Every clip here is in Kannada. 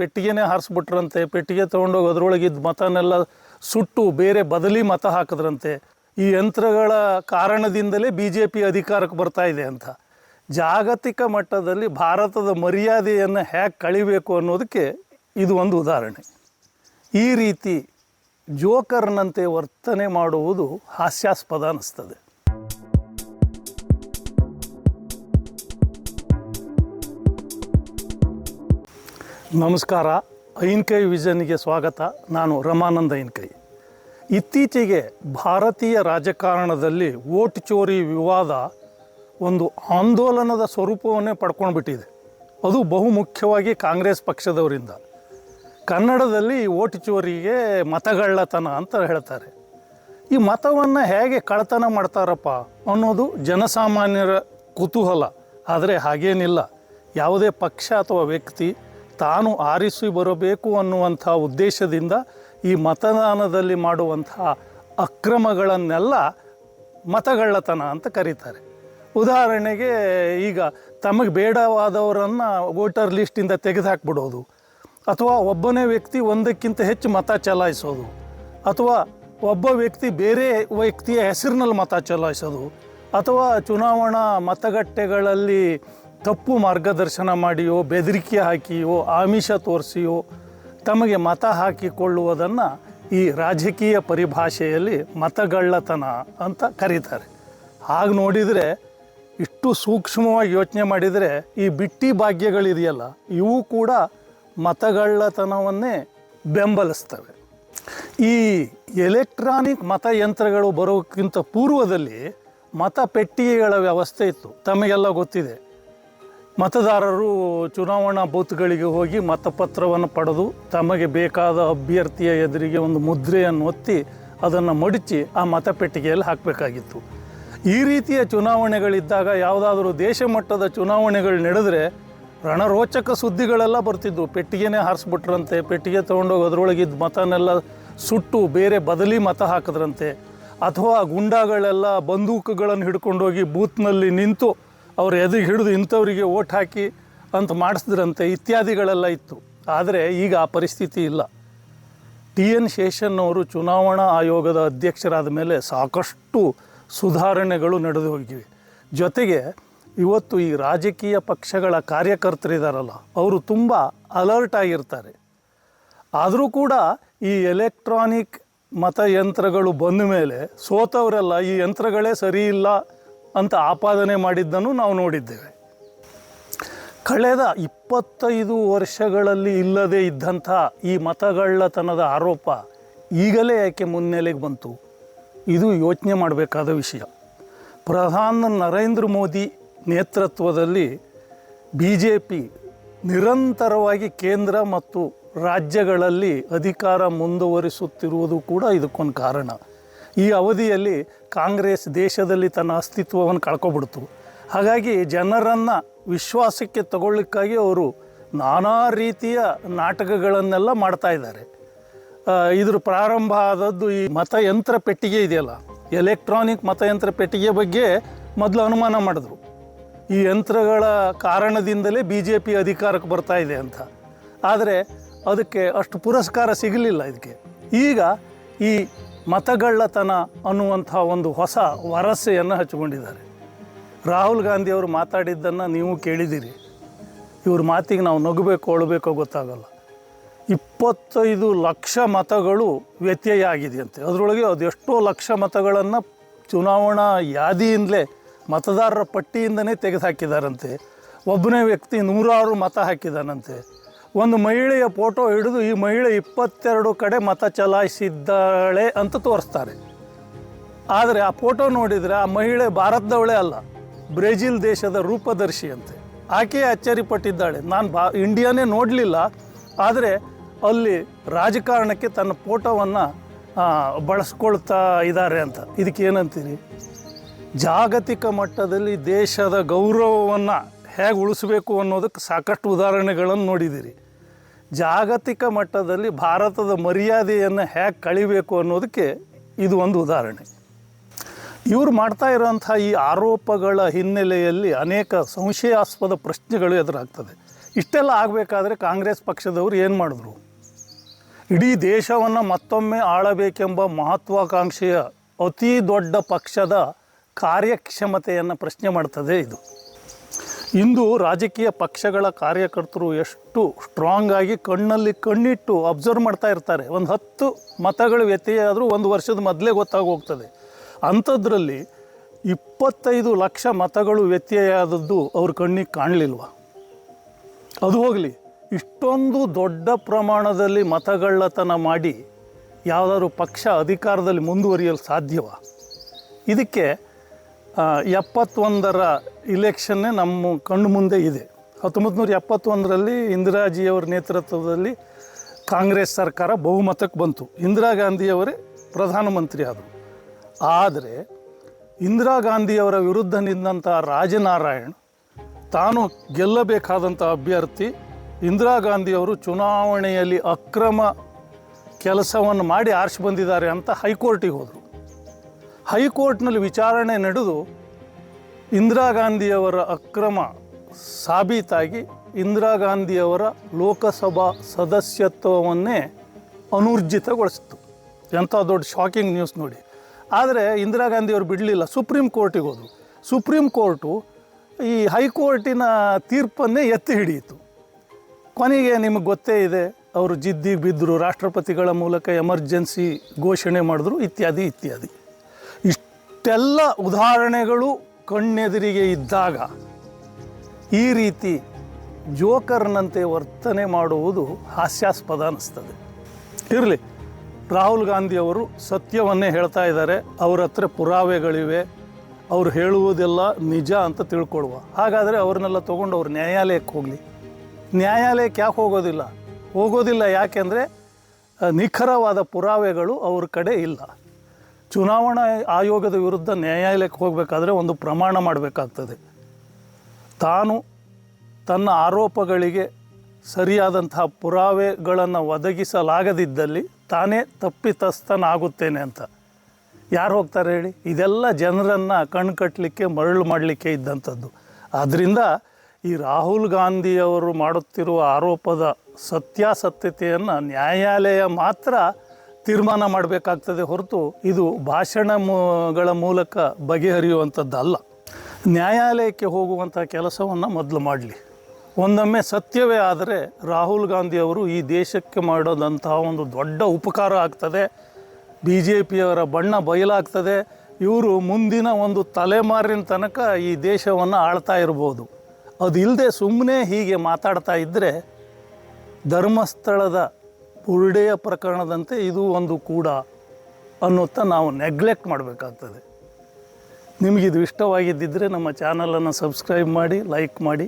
ಪೆಟ್ಟಿಗೆನೇ ಹಾರಿಸ್ಬಿಟ್ರಂತೆ, ಪೆಟ್ಟಿಗೆ ತೊಗೊಂಡೋಗಿ ಅದರೊಳಗಿದ್ದ ಮತನೆಲ್ಲ ಸುಟ್ಟು ಬೇರೆ ಬದಲಿ ಮತ ಹಾಕಿದ್ರಂತೆ. ಈ ಯಂತ್ರಗಳ ಕಾರಣದಿಂದಲೇ ಬಿ ಜೆ ಪಿ ಅಧಿಕಾರಕ್ಕೆ ಬರ್ತಾ ಇದೆ ಅಂತ. ಜಾಗತಿಕ ಮಟ್ಟದಲ್ಲಿ ಭಾರತದ ಮರ್ಯಾದೆಯನ್ನು ಹೇಗೆ ಕಳಿಬೇಕು ಅನ್ನೋದಕ್ಕೆ ಇದು ಒಂದು ಉದಾಹರಣೆ. ಈ ರೀತಿ ಜೋಕರ್ನಂತೆ ವರ್ತನೆ ಮಾಡುವುದು ಹಾಸ್ಯಾಸ್ಪದ ಅನ್ನಿಸ್ತದೆ ನಮಸ್ಕಾರ. ಐನ್ಕೈ ವಿಷನ್ಗೆ ಸ್ವಾಗತ. ನಾನು ರಮಾನಂದ ಐನ್ಕೈ. ಇತ್ತೀಚೆಗೆ ಭಾರತೀಯ ರಾಜಕಾರಣದಲ್ಲಿ ಓಟ್ ಚೋರಿ ವಿವಾದ ಒಂದು ಆಂದೋಲನದ ಸ್ವರೂಪವನ್ನೇ ಪಡ್ಕೊಂಡ್ಬಿಟ್ಟಿದೆ. ಅದು ಬಹುಮುಖ್ಯವಾಗಿ ಕಾಂಗ್ರೆಸ್ ಪಕ್ಷದವರಿಂದ. ಕನ್ನಡದಲ್ಲಿ ಓಟ್ ಚೋರಿಗೆ ಮತಗಳ್ಳತನ ಅಂತ ಹೇಳ್ತಾರೆ. ಈ ಮತವನ್ನು ಹೇಗೆ ಕಳ್ಳತನ ಮಾಡ್ತಾರಪ್ಪ ಅನ್ನೋದು ಜನಸಾಮಾನ್ಯರ ಕುತೂಹಲ. ಆದರೆ ಹಾಗೇನಿಲ್ಲ. ಯಾವುದೇ ಪಕ್ಷ ಅಥವಾ ವ್ಯಕ್ತಿ ತಾನು ಆರಿಸಿ ಬರಬೇಕು ಅನ್ನುವಂಥ ಉದ್ದೇಶದಿಂದ ಈ ಮತದಾನದಲ್ಲಿ ಮಾಡುವಂಥ ಅಕ್ರಮಗಳನ್ನೆಲ್ಲ ಮತಗಳ್ಳತನ ಅಂತ ಕರೀತಾರೆ. ಉದಾಹರಣೆಗೆ ಈಗ ತಮಗೆ ಬೇಡವಾದವರನ್ನು ವೋಟರ್ ಲಿಸ್ಟಿಂದ ತೆಗೆದುಹಾಕ್ಬಿಡೋದು, ಅಥವಾ ಒಬ್ಬನೇ ವ್ಯಕ್ತಿ ಒಂದಕ್ಕಿಂತ ಹೆಚ್ಚು ಮತ ಚಲಾಯಿಸೋದು, ಅಥವಾ ಒಬ್ಬ ವ್ಯಕ್ತಿ ಬೇರೆ ವ್ಯಕ್ತಿಯ ಹೆಸರಿನಲ್ಲಿ ಮತ ಚಲಾಯಿಸೋದು, ಅಥವಾ ಚುನಾವಣಾ ಮತಗಟ್ಟೆಗಳಲ್ಲಿ ತಪ್ಪು ಮಾರ್ಗದರ್ಶನ ಮಾಡಿಯೋ, ಬೆದರಿಕೆ ಹಾಕಿಯೋ, ಆಮಿಷ ತೋರಿಸಿಯೋ, ತಮಗೆ ಮತ ಹಾಕಿಕೊಳ್ಳುವುದನ್ನು ಈ ರಾಜಕೀಯ ಪರಿಭಾಷೆಯಲ್ಲಿ ಮತಗಳ್ಳತನ ಅಂತ ಕರೀತಾರೆ. ಹಾಗೆ ನೋಡಿದರೆ, ಇಷ್ಟು ಸೂಕ್ಷ್ಮವಾಗಿ ಯೋಚನೆ ಮಾಡಿದರೆ ಈ ಬಿಟ್ಟಿ ಭಾಗ್ಯಗಳಿದೆಯಲ್ಲ, ಇವು ಕೂಡ ಮತಗಳ್ಳತನವನ್ನೇ ಬೆಂಬಲಿಸ್ತವೆ. ಈ ಎಲೆಕ್ಟ್ರಾನಿಕ್ ಮತಯಂತ್ರಗಳು ಬರೋಕ್ಕಿಂತ ಪೂರ್ವದಲ್ಲಿ ಮತಪೆಟ್ಟಿಗೆಗಳ ವ್ಯವಸ್ಥೆ ಇತ್ತು. ತಮಗೆಲ್ಲ ಗೊತ್ತಿದೆ. ಮತದಾರರು ಚುನಾವಣಾ ಬೂತ್ಗಳಿಗೆ ಹೋಗಿ ಮತಪತ್ರವನ್ನು ಪಡೆದು ತಮಗೆ ಬೇಕಾದ ಅಭ್ಯರ್ಥಿಯ ಎದುರಿಗೆ ಒಂದು ಮುದ್ರೆಯನ್ನು ಒತ್ತಿ ಅದನ್ನು ಮಡಚಿ ಆ ಮತಪೆಟ್ಟಿಗೆಯಲ್ಲಿ ಹಾಕಬೇಕಾಗಿತ್ತು. ಈ ರೀತಿಯ ಚುನಾವಣೆಗಳಿದ್ದಾಗ ಯಾವುದಾದ್ರೂ ದೇಶ ಮಟ್ಟದ ಚುನಾವಣೆಗಳು ನಡೆದರೆ ರಣರೋಚಕ ಸುದ್ದಿಗಳೆಲ್ಲ ಬರ್ತಿದ್ವು. ಪೆಟ್ಟಿಗೆನೇ ಹಾರಿಸ್ಬಿಟ್ರಂತೆ, ಪೆಟ್ಟಿಗೆ ತೊಗೊಂಡೋಗಿ ಅದರೊಳಗಿದ್ದ ಮತನೆಲ್ಲ ಸುಟ್ಟು ಬೇರೆ ಬದಲಿ ಮತ ಹಾಕಿದ್ರಂತೆ. ಅಥವಾ ಗುಂಡಾಗಳೆಲ್ಲ ಬಂದೂಕುಗಳನ್ನು ಹಿಡ್ಕೊಂಡೋಗಿ ಬೂತ್ನಲ್ಲಿ ನಿಂತು ಅವ್ರ ಎದುರು ಹಿಡಿದು ಇಂಥವರಿಗೆ ಓಟ್ ಹಾಕಿ ಅಂತ ಮಾಡಿಸಿದ್ರಂತೆ ಇತ್ಯಾದಿಗಳೆಲ್ಲ ಇತ್ತು. ಆದರೆ ಈಗ ಆ ಪರಿಸ್ಥಿತಿ ಇಲ್ಲ. ಟಿ ಎನ್ ಶೇಷನ್ ಅವರು ಚುನಾವಣಾ ಆಯೋಗದ ಅಧ್ಯಕ್ಷರಾದ ಮೇಲೆ ಸಾಕಷ್ಟು ಸುಧಾರಣೆಗಳು ನಡೆದು ಹೋಗಿವೆ. ಜೊತೆಗೆ ಇವತ್ತು ಈ ರಾಜಕೀಯ ಪಕ್ಷಗಳ ಕಾರ್ಯಕರ್ತರಿದ್ದಾರಲ್ಲ ಅವರು ತುಂಬ ಅಲರ್ಟ್ ಆಗಿರ್ತಾರೆ. ಆದರೂ ಕೂಡ ಈ ಎಲೆಕ್ಟ್ರಾನಿಕ್ ಮತಯಂತ್ರಗಳು ಬಂದ ಮೇಲೆ ಸೋತವರೆಲ್ಲ ಈ ಯಂತ್ರಗಳೇ ಸರಿ ಇಲ್ಲ ಅಂತ ಆಪಾದನೆ ಮಾಡಿದ್ದನ್ನು ನಾವು ನೋಡಿದ್ದೇವೆ. ಕಳೆದ ಇಪ್ಪತ್ತೈದು ವರ್ಷಗಳಲ್ಲಿ ಇಲ್ಲದೇ ಇದ್ದಂಥ ಈ ಮತಗಳ್ಳತನದ ಆರೋಪ ಈಗಲೇ ಯಾಕೆ ಮುನ್ನೆಲೆಗೆ ಬಂತು? ಇದು ಯೋಚನೆ ಮಾಡಬೇಕಾದ ವಿಷಯ. ಪ್ರಧಾನ ನರೇಂದ್ರ ಮೋದಿ ನೇತೃತ್ವದಲ್ಲಿ ಬಿ ಜೆ ಪಿ ನಿರಂತರವಾಗಿ ಕೇಂದ್ರ ಮತ್ತು ರಾಜ್ಯಗಳಲ್ಲಿ ಅಧಿಕಾರ ಮುಂದುವರಿಸುತ್ತಿರುವುದು ಕೂಡ ಇದಕ್ಕೊಂದು ಕಾರಣ. ಈ ಅವಧಿಯಲ್ಲಿ ಕಾಂಗ್ರೆಸ್ ದೇಶದಲ್ಲಿ ತನ್ನ ಅಸ್ತಿತ್ವವನ್ನು ಕಳ್ಕೊಬಿಡ್ತು. ಹಾಗಾಗಿ ಜನರನ್ನು ವಿಶ್ವಾಸಕ್ಕೆ ತಗೊಳ್ಳಿಕ್ಕಾಗಿ ಅವರು ನಾನಾ ರೀತಿಯ ನಾಟಕಗಳನ್ನೆಲ್ಲ ಮಾಡ್ತಾ ಇದ್ದಾರೆ. ಇದ್ರ ಪ್ರಾರಂಭ ಆದದ್ದು ಈ ಮತಯಂತ್ರ ಪೆಟ್ಟಿಗೆ ಇದೆಯಲ್ಲ, ಎಲೆಕ್ಟ್ರಾನಿಕ್ ಮತಯಂತ್ರ ಪೆಟ್ಟಿಗೆ ಬಗ್ಗೆ ಮೊದಲು ಅನುಮಾನ ಮಾಡಿದ್ರು. ಈ ಯಂತ್ರಗಳ ಕಾರಣದಿಂದಲೇ ಬಿ ಜೆ ಪಿ ಅಧಿಕಾರಕ್ಕೆ ಬರ್ತಾ ಇದೆ ಅಂತ. ಆದರೆ ಅದಕ್ಕೆ ಅಷ್ಟು ಪುರಸ್ಕಾರ ಸಿಗಲಿಲ್ಲ ಇದಕ್ಕೆ. ಈಗ ಈ ಮತಗಳ್ಳತನ ಅನ್ನುವಂಥ ಒಂದು ಹೊಸ ವರಸೆಯನ್ನು ಹಚ್ಚಿಕೊಂಡಿದ್ದಾರೆ. ರಾಹುಲ್ ಗಾಂಧಿಯವರು ಮಾತಾಡಿದ್ದನ್ನು ನೀವು ಕೇಳಿದ್ದೀರಿ. ಇವ್ರ ಮಾತಿಗೆ ನಾವು ನಗಬೇಕು ಅಳಬೇಕೋ ಗೊತ್ತಾಗಲ್ಲ. ಇಪ್ಪತ್ತೈದು ಲಕ್ಷ ಮತಗಳು ವ್ಯತ್ಯಯ ಆಗಿದೆಯಂತೆ ಅದರೊಳಗೆ ಅದೆಷ್ಟೋ ಲಕ್ಷ ಮತಗಳನ್ನು ಚುನಾವಣಾ ಯಾದಿಯಿಂದಲೇ ಮತದಾರರ ಪಟ್ಟಿಯಿಂದನೇ ತೆಗೆದುಹಾಕಿದಾರಂತೆ. ಒಬ್ಬನೇ ವ್ಯಕ್ತಿ ನೂರಾರು ಮತ ಹಾಕಿದಾನಂತೆ. ಒಂದು ಮಹಿಳೆಯ ಫೋಟೋ ಹಿಡಿದು ಈ ಮಹಿಳೆ ಇಪ್ಪತ್ತೆರಡು ಕಡೆ ಮತ ಚಲಾಯಿಸಿದ್ದಾಳೆ ಅಂತ ತೋರಿಸ್ತಾರೆ. ಆದರೆ ಆ ಫೋಟೋ ನೋಡಿದರೆ ಆ ಮಹಿಳೆ ಭಾರತದವಳೇ ಅಲ್ಲ, ಬ್ರೆಜಿಲ್ ದೇಶದ ರೂಪದರ್ಶಿ ಅಂತೆ. ಆಕೆ ಅಚ್ಚರಿಪಟ್ಟಿದ್ದಾಳೆ. ನಾನು ಬಾ, ಇಂಡಿಯಾನೇ ನೋಡಲಿಲ್ಲ, ಆದರೆ ಅಲ್ಲಿ ರಾಜಕಾರಣಕ್ಕೆ ತನ್ನ ಫೋಟೋವನ್ನು ಬಳಸ್ಕೊಳ್ತಾ ಇದ್ದಾರೆ ಅಂತ. ಇದಕ್ಕೆ ಏನಂತೀರಿ? ಜಾಗತಿಕ ಮಟ್ಟದಲ್ಲಿ ದೇಶದ ಗೌರವವನ್ನು ಹೇಗೆ ಉಳಿಸಬೇಕು ಅನ್ನೋದಕ್ಕೆ ಸಾಕಷ್ಟು ಉದಾಹರಣೆಗಳನ್ನು ನೋಡಿದ್ದೀರಿ. ಜಾಗತಿಕ ಮಟ್ಟದಲ್ಲಿ ಭಾರತದ ಮರ್ಯಾದೆಯನ್ನು ಹೇಗೆ ಕಳಿಬೇಕು ಅನ್ನೋದಕ್ಕೆ ಇದು ಒಂದು ಉದಾಹರಣೆ. ಇವರು ಮಾಡ್ತಾ ಇರೋಂಥ ಈ ಆರೋಪಗಳ ಹಿನ್ನೆಲೆಯಲ್ಲಿ ಅನೇಕ ಸಂಶಯಾಸ್ಪದ ಪ್ರಶ್ನೆಗಳು ಎದುರಾಗ್ತದೆ. ಇಷ್ಟೆಲ್ಲ ಆಗಬೇಕಾದ್ರೆ ಕಾಂಗ್ರೆಸ್ ಪಕ್ಷದವರು ಏನು ಮಾಡಿದ್ರು? ಇಡೀ ದೇಶವನ್ನು ಮತ್ತೊಮ್ಮೆ ಆಳಬೇಕೆಂಬ ಮಹತ್ವಾಕಾಂಕ್ಷೆಯ ಅತಿ ದೊಡ್ಡ ಪಕ್ಷದ ಕಾರ್ಯಕ್ಷಮತೆಯನ್ನು ಪ್ರಶ್ನೆ ಮಾಡ್ತದೆ ಇದು. ಇಂದು ರಾಜಕೀಯ ಪಕ್ಷಗಳ ಕಾರ್ಯಕರ್ತರು ಎಷ್ಟು ಸ್ಟ್ರಾಂಗ್ ಆಗಿ ಕಣ್ಣಲ್ಲಿ ಕಣ್ಣಿಟ್ಟು ಅಬ್ಸರ್ವ್ ಮಾಡ್ತಾ ಇರ್ತಾರೆ. ಒಂದು ಹತ್ತು ಮತಗಳು ವ್ಯತ್ಯಯ ಆದರೂ ಒಂದು ವರ್ಷದ ಮೊದಲೇ ಗೊತ್ತಾಗೋಗ್ತದೆ ಅಂಥದ್ರಲ್ಲಿ ಇಪ್ಪತ್ತೈದು ಲಕ್ಷ ಮತಗಳು ವ್ಯತ್ಯಯ ಆದದ್ದು ಅವ್ರ ಕಣ್ಣಿಗೆ ಕಾಣಲಿಲ್ವ? ಅದು ಹೋಗಲಿ. ಇಷ್ಟೊಂದು ದೊಡ್ಡ ಪ್ರಮಾಣದಲ್ಲಿ ಮತಗಳ್ಳತನ ಮಾಡಿ ಯಾವುದಾದ್ರು ಪಕ್ಷ ಅಧಿಕಾರದಲ್ಲಿ ಮುಂದುವರಿಯಲು ಸಾಧ್ಯವ? ಇದಕ್ಕೆ ಎಪ್ಪತ್ತೊಂದರ ಇಲೆಕ್ಷನ್ನೇ ನಮ್ಮ ಕಣ್ಣು ಮುಂದೆ ಇದೆ. ಹತ್ತೊಂಬತ್ತು ನೂರ ಎಪ್ಪತ್ತೊಂದರಲ್ಲಿ ಇಂದಿರಾಜಿಯವರ ನೇತೃತ್ವದಲ್ಲಿ ಕಾಂಗ್ರೆಸ್ ಸರ್ಕಾರ ಬಹುಮತಕ್ಕೆ ಬಂತು. ಇಂದಿರಾ ಗಾಂಧಿಯವರೇ ಪ್ರಧಾನಮಂತ್ರಿ ಆದರು. ಆದರೆ ಇಂದಿರಾ ಗಾಂಧಿಯವರ ವಿರುದ್ಧ ನಿಂತಹ ರಾಜನಾರಾಯಣ್, ತಾನು ಗೆಲ್ಲಬೇಕಾದಂಥ ಅಭ್ಯರ್ಥಿ ಇಂದಿರಾ ಗಾಂಧಿಯವರು ಚುನಾವಣೆಯಲ್ಲಿ ಅಕ್ರಮ ಕೆಲಸವನ್ನು ಮಾಡಿ ಆರಿಸಿ ಬಂದಿದ್ದಾರೆ ಅಂತ ಹೈಕೋರ್ಟಿಗೆ ಹೋದರು. ಹೈಕೋರ್ಟ್ನಲ್ಲಿ ವಿಚಾರಣೆ ನಡೆದು ಇಂದಿರಾ ಗಾಂಧಿಯವರ ಅಕ್ರಮ ಸಾಬೀತಾಗಿ ಇಂದಿರಾ ಗಾಂಧಿಯವರ ಲೋಕಸಭಾ ಸದಸ್ಯತ್ವವನ್ನೇ ಅನೂರ್ಜಿತಗೊಳಿಸಿತು ಎಂಥ ದೊಡ್ಡ ಶಾಕಿಂಗ್ ನ್ಯೂಸ್ ನೋಡಿ. ಆದರೆ ಇಂದಿರಾ ಗಾಂಧಿಯವರು ಬಿಡಲಿಲ್ಲ. ಸುಪ್ರೀಂ ಕೋರ್ಟಿಗೆ ಹೋದರು. ಸುಪ್ರೀಂ ಕೋರ್ಟು ಈ ಹೈಕೋರ್ಟಿನ ತೀರ್ಪನ್ನೇ ಎತ್ತಿ ಹಿಡಿಯಿತು. ಕೊನೆಗೆ ನಿಮಗೆ ಗೊತ್ತೇ ಇದೆ, ಅವರು ಜಿದ್ದಿ ಬಿದ್ದರು, ರಾಷ್ಟ್ರಪತಿಗಳ ಮೂಲಕ ಎಮರ್ಜೆನ್ಸಿ ಘೋಷಣೆ ಮಾಡಿದ್ರು, ಇತ್ಯಾದಿ ಇತ್ಯಾದಿ. ಇಷ್ಟೆಲ್ಲ ಉದಾಹರಣೆಗಳು ಕಣ್ಣೆದುರಿಗೆ ಇದ್ದಾಗ ಈ ರೀತಿ ಜೋಕರ್ನಂತೆ ವರ್ತನೆ ಮಾಡುವುದು ಹಾಸ್ಯಾಸ್ಪದ ಅನ್ನಿಸ್ತದೆ. ಇರಲಿ, ರಾಹುಲ್ ಗಾಂಧಿಯವರು ಸತ್ಯವನ್ನೇ ಹೇಳ್ತಾ ಇದ್ದಾರೆ, ಅವ್ರ ಹತ್ರ ಪುರಾವೆಗಳಿವೆ, ಅವ್ರು ಹೇಳುವುದೆಲ್ಲ ನಿಜ ಅಂತ ತಿಳ್ಕೊಳ್ಳುವ ಹಾಗಾದರೆ ಅವ್ರನ್ನೆಲ್ಲ ತೊಗೊಂಡು ಅವ್ರು ನ್ಯಾಯಾಲಯಕ್ಕೆ ಹೋಗಲಿ. ನ್ಯಾಯಾಲಯಕ್ಕೆ ಯಾಕೆ ಹೋಗೋದಿಲ್ಲ? ಹೋಗೋದಿಲ್ಲ ಯಾಕೆಂದರೆ ನಿಖರವಾದ ಪುರಾವೆಗಳು ಅವ್ರ ಕಡೆ ಇಲ್ಲ. ಚುನಾವಣಾ ಆಯೋಗದ ವಿರುದ್ಧ ನ್ಯಾಯಾಲಯಕ್ಕೆ ಹೋಗಬೇಕಾದ್ರೆ ಒಂದು ಪ್ರಮಾಣ ಮಾಡಬೇಕಾಗ್ತದೆ. ತಾನು ತನ್ನ ಆರೋಪಗಳಿಗೆ ಸರಿಯಾದಂತಹ ಪುರಾವೆಗಳನ್ನು ಒದಗಿಸಲಾಗದಿದ್ದಲ್ಲಿ ತಾನೇ ತಪ್ಪಿತಸ್ಥನಾಗುತ್ತೇನೆ ಅಂತ. ಯಾರು ಹೋಗ್ತಾರೆ ಹೇಳಿ? ಇದೆಲ್ಲ ಜನರನ್ನು ಕಣ್ಕಟ್ಟಲಿಕ್ಕೆ ಮರಳು ಮಾಡಲಿಕ್ಕೆ ಇದ್ದಂಥದ್ದು. ಆದ್ದರಿಂದ ಈ ರಾಹುಲ್ ಗಾಂಧಿಯವರು ಮಾಡುತ್ತಿರುವ ಆರೋಪದ ಸತ್ಯಾಸತ್ಯತೆಯನ್ನು ನ್ಯಾಯಾಲಯ ಮಾತ್ರ ತೀರ್ಮಾನ ಮಾಡಬೇಕಾಗ್ತದೆ ಹೊರತು ಇದು ಭಾಷಣಗಳ ಮೂಲಕ ಬಗೆಹರಿಯುವಂಥದ್ದಲ್ಲ. ನ್ಯಾಯಾಲಯಕ್ಕೆ ಹೋಗುವಂಥ ಕೆಲಸವನ್ನು ಮೊದಲು ಮಾಡಲಿ. ಒಂದೊಮ್ಮೆ ಸತ್ಯವೇ ಆದರೆ ರಾಹುಲ್ ಗಾಂಧಿಯವರು ಈ ದೇಶಕ್ಕೆ ಮಾಡೋದಂತಹ ಒಂದು ದೊಡ್ಡ ಉಪಕಾರ ಆಗ್ತದೆ. ಬಿ ಜೆ ಪಿಯವರ ಬಣ್ಣ ಬಯಲಾಗ್ತದೆ. ಇವರು ಮುಂದಿನ ಒಂದು ತಲೆಮಾರಿನ ತನಕ ಈ ದೇಶವನ್ನು ಆಳ್ತಾ ಇರ್ಬೋದು. ಅದಿಲ್ಲದೆ ಸುಮ್ಮನೆ ಹೀಗೆ ಮಾತಾಡ್ತಾ ಇದ್ದರೆ ಧರ್ಮಸ್ಥಳದ ಬುರುಡೆಯ ಪ್ರಕರಣದಂತೆ ಇದು ಒಂದು ಕೂಡ ಅನ್ನುತ್ತ ನಾವು ನೆಗ್ಲೆಕ್ಟ್ ಮಾಡಬೇಕಾಗ್ತದೆ. ನಿಮಗಿದು ಇಷ್ಟವಾಗಿದ್ದಿದ್ದರೆ ನಮ್ಮ ಚಾನಲನ್ನು ಸಬ್ಸ್ಕ್ರೈಬ್ ಮಾಡಿ ಲೈಕ್ ಮಾಡಿ.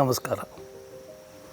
ನಮಸ್ಕಾರ.